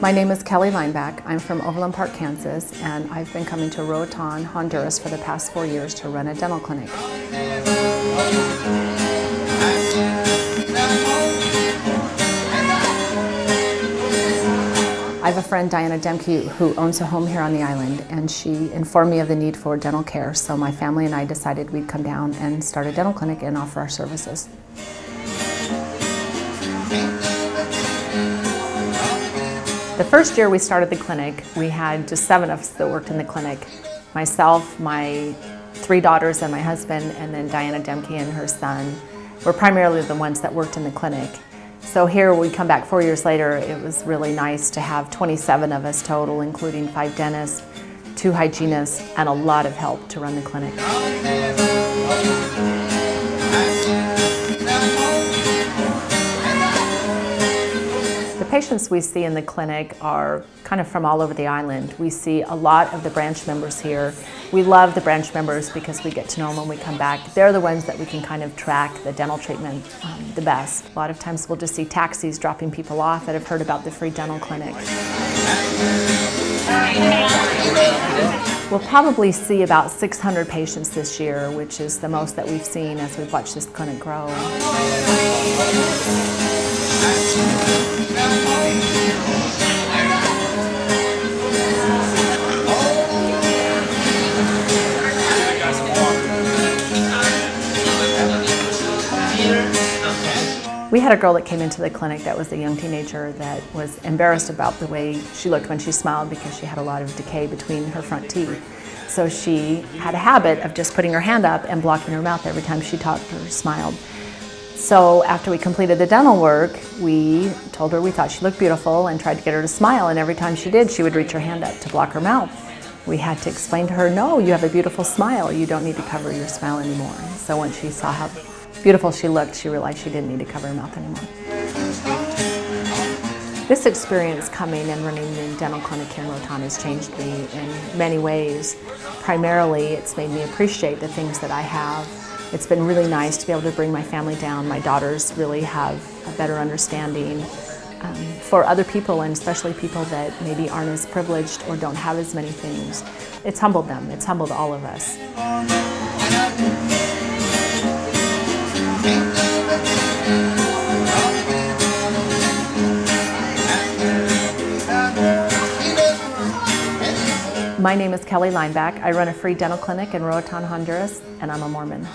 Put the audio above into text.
My name is Kelly Lineback. I'm from Overland Park, Kansas, and I've been coming to Roatan, Honduras for the past four years to run a dental clinic. I have a friend, Diana Demke, who owns a home here on the island, and she informed me of the need for dental care, so my family and I decided we'd come down and start a dental clinic and offer our services. The first year we started the clinic, we had just seven of us that worked in the clinic. Myself, my three daughters and my husband, and then Diana Demke and her son were primarily the ones that worked in the clinic. So here we come back four years later, it was really nice to have 27 of us total, including five dentists, two hygienists, and a lot of help to run the clinic. Patients we see in the clinic are kind of from all over the island. We see a lot of the branch members here. We love the branch members because we get to know them when we come back. They're the ones that we can kind of track the dental treatment um, the best. A lot of times we'll just see taxis dropping people off that have heard about the free dental clinic. We'll probably see about 600 patients this year, which is the most that we've seen as we've watched this clinic grow. We had a girl that came into the clinic that was a young teenager that was embarrassed about the way she looked when she smiled because she had a lot of decay between her front teeth. So she had a habit of just putting her hand up and blocking her mouth every time she talked or smiled. So after we completed the dental work, we told her we thought she looked beautiful and tried to get her to smile. And every time she did, she would reach her hand up to block her mouth. We had to explain to her, no, you have a beautiful smile. You don't need to cover your smile anymore. So once she saw how beautiful she looked, she realized she didn't need to cover her mouth anymore. This experience coming and running the dental clinic here in Roatan has changed me in many ways. Primarily, it's made me appreciate the things that I have. It's been really nice to be able to bring my family down. My daughters really have a better understanding um, for other people, and especially people that maybe aren't as privileged or don't have as many things. It's humbled them, it's humbled all of us. My name is Kelly Lineback. I run a free dental clinic in Roatan, Honduras, and I'm a Mormon.